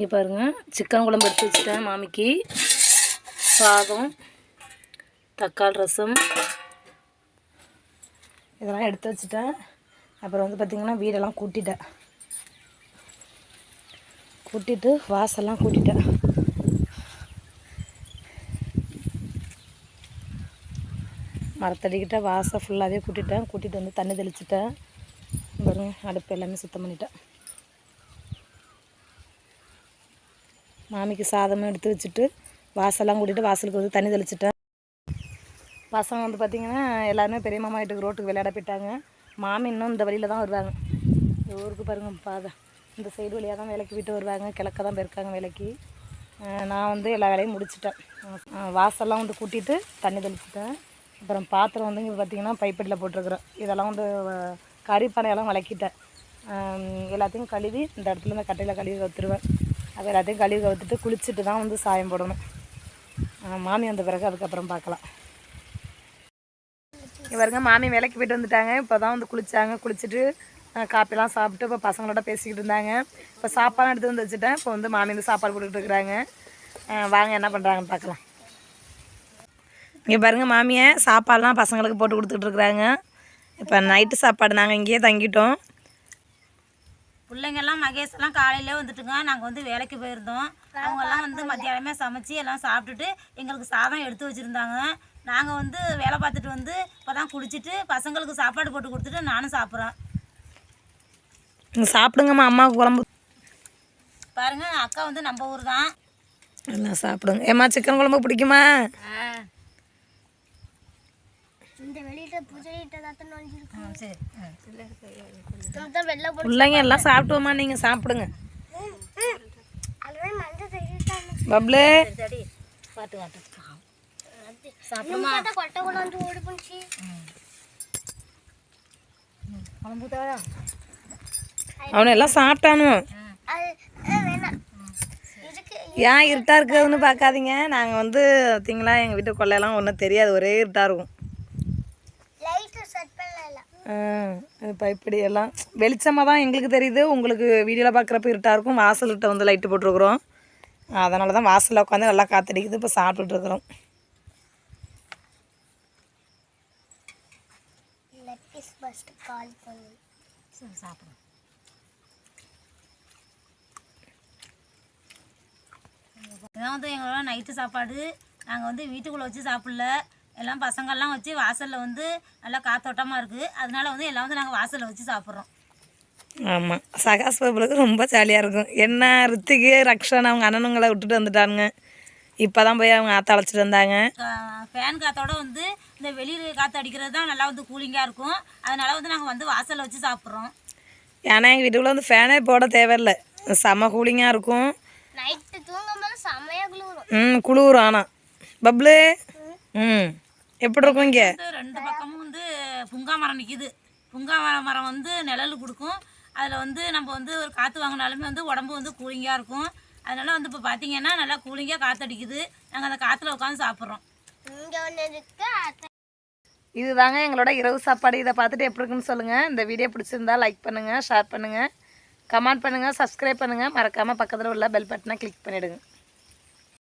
இங்கே பாருங்கள் சிக்கன் குழம்பு எடுத்து வச்சுட்டேன் மாமிக்கு. சாதம் தக்காளி ரசம். இதெல்லாம் எடுத்து வச்சுட்டேன். அப்புறம் வந்து பார்த்திங்கன்னா வீடெல்லாம் கூட்டிட்டேன். கூட்டிட்டு வாசல்லாம் கூட்டிட்டேன். மரத்தடிக்கிட்ட வாசல் ஃபுல்லாகவே கூட்டிட்டேன். கூட்டிகிட்டு வந்து தண்ணி தெளிச்சிட்டேன். பாருங்கள் அடுப்பு எல்லாமே சுத்தம் பண்ணிட்டேன். மாமிக்கு சாதமும் எடுத்து வச்சுட்டு வாசல்லாம் கூட்டிகிட்டு வாசலுக்கு வந்து தண்ணி தெளிச்சிட்டேன். பசங்க வந்து பார்த்திங்கன்னா எல்லாருமே பெரிய மாமா வீட்டுக்கு ரோட்டுக்கு விளையாட போயிட்டாங்க. மாமி இன்னும் இந்த வழியில் தான் வருவாங்க. இந்த ஊருக்கு பாருங்க பாதை இந்த சைடு வழியாக தான் வேலைக்கு விட்டு வருவாங்க. கிழக்க தான் போயிருக்காங்க வேலைக்கு. நான் வந்து எல்லா வேலையும் முடிச்சிட்டேன். வாசல்லாம் வந்து கூட்டிட்டு தண்ணி தெளிச்சிட்டேன். அப்புறம் பாத்திரம் வந்து இங்கே பார்த்தீங்கன்னா பைப்படியில் போட்டிருக்கிறேன். இதெல்லாம் வந்து கறிப்பானையெல்லாம் கறி பானையெல்லாம் விளக்கிட்டேன் எல்லாத்தையும் கழுவி இந்த இடத்துல இந்த கட்டையில் கழுவி வத்துருவேன் அது எல்லாத்தையும் கழுவி கவுத்துட்டு குளிச்சுட்டு தான் வந்து சாயம் போடணும். மாமி வந்த பிறகு அதுக்கப்புறம் பார்க்கலாம். இவருங்க மாமி வேலைக்கு போயிட்டு வந்துட்டாங்க. இப்போ தான் வந்து குளித்தாங்க குளிச்சுட்டு காப்பிலாம் சாப்பிட்டு இப்போ பசங்களோட பேசிக்கிட்டு இருந்தாங்க. இப்போ சாப்பாடு எடுத்து வந்து வச்சுட்டேன். இப்போ வந்து மாமி வந்து சாப்பாடு கொடுத்துட்டு இருக்கிறாங்க. வாங்க என்ன பண்ணுறாங்கன்னு பார்க்கலாம். இங்கே பாருங்க மாமியை சாப்பாடுலாம் பசங்களுக்கு போட்டு கொடுத்துட்டு இருக்கிறாங்க. இப்போ நைட்டு சாப்பாடு நாங்கள் இங்கேயே தங்கிட்டோம். பிள்ளைங்கெல்லாம் மகேஷ் எல்லாம் காலையிலே வந்துட்டுங்க. நாங்கள் வந்து வேலைக்கு போயிருந்தோம். அவங்கெல்லாம் வந்து மத்தியானமே சமைச்சு எல்லாம் சாப்பிட்டுட்டு எங்களுக்கு சாதம் எடுத்து வச்சுருந்தாங்க. நாங்கள் வந்து வேலை பார்த்துட்டு வந்து இப்போ தான் குளிச்சுட்டு பசங்களுக்கு சாப்பாடு போட்டு கொடுத்துட்டு நானும் சாப்பிட்றேன். நீங்கள் சாப்பிடுங்கம்மா அம்மாவுக்கு குழம்பு. பாருங்க அக்கா வந்து நம்ம ஊர் தான் எல்லாம் சாப்பிடுங்க. ஏம்மா சிக்கன் குழம்பு பிடிக்குமா? பிள்ளைங்க எல்லாம் சாப்பிட்டுவோம்மா நீங்கள் சாப்பிடுங்க. பப்ளு. அவனை எல்லாம் சாப்பிட்டானு. ஏன் இருட்டாக இருக்குதுன்னு பார்க்காதீங்க. நாங்கள் வந்து பார்த்தீங்களா எங்கள் வீட்டு கொள்ளையெல்லாம் ஒன்றும் தெரியாது. ஒரே இருட்டாக இருக்கும். ஆ, இப்போ இப்படி எல்லாம். வெளிச்சமாக தான் எங்களுக்கு தெரியுது. உங்களுக்கு வீடியோவில் பார்க்குறப்ப இருட்டாக இருக்கும். வாசல்கிட்ட வந்து லைட்டு போட்டிருக்குறோம். அதனால தான் வாசலில் உட்காந்து நல்லா காத்தடிக்குது. இப்போ சரி சாப்பிடுங்க இதான் வந்து எங்களோட நைட்டு சாப்பாடு. நாங்கள் வந்து வீட்டுக்குள்ளே வச்சு சாப்பிடல. எல்லாம் பசங்கள்லாம் வச்சு வாசலில் வந்து நல்லா காத்தோட்டமாக இருக்குது அதனால வந்து எல்லாம் வந்து நாங்கள் வாசலில் வச்சு சாப்பிட்றோம். ஆமாம் சகாஸ் பாபுளுக்கு ரொம்ப ஜாலியாக இருக்கும். என்ன ரித்திக்கு ரக்ஷன் அவங்க அண்ணனுங்களை விட்டுட்டு வந்துட்டானுங்க. இப்போ தான் போய் அவங்க ஆத்த அழைச்சிட்டு வந்தாங்க. ஃபேன் காற்றோட வந்து இந்த வெளியில் காற்று அடிக்கிறது தான் நல்லா வந்து கூலிங்காக இருக்கும். அதனால வந்து நாங்கள் வந்து வாசலில் வச்சு சாப்பிட்றோம். ஏன்னா எங்கள் வீட்டுக்குள்ளே வந்து ஃபேனே போட தேவையில்லை. செம கூலிங்காக இருக்கும். நைட்டு தூங்கும்போது செம்மையா குளிரும். ம் குளிரும் ஆனால் பப்ளு? ம். எப்படி இருக்கும் இங்கே? ரெண்டு பக்கமும் வந்து புங்கா மரம் நிற்கிது புங்கா மரம் வந்து நிழல் கொடுக்கும். அதில் வந்து நம்ம வந்து ஒரு காற்று வாங்கினாலுமே வந்து உடம்பு வந்து கூலிங்காக இருக்கும். அதனால வந்து இப்போ பார்த்தீங்கன்னா நல்லா கூலிங்காக காற்றடிக்குது நாங்கள் அந்த காற்றுல உட்காந்து சாப்பிட்றோம். இதுதாங்க எங்களோட இரவு சாப்பாடு. இதை பார்த்துட்டு எப்படி இருக்குன்னு சொல்லுங்கள் இந்த வீடியோ பிடிச்சிருந்தா லைக் பண்ணுங்கள் ஷேர் பண்ணுங்கள் கமெண்ட் பண்ணுங்கள் சப்ஸ்கிரைப் பண்ணுங்கள் மறக்காமல் பக்கத்தில் உள்ள பெல் பட்டனை கிளிக் பண்ணிவிடுங்க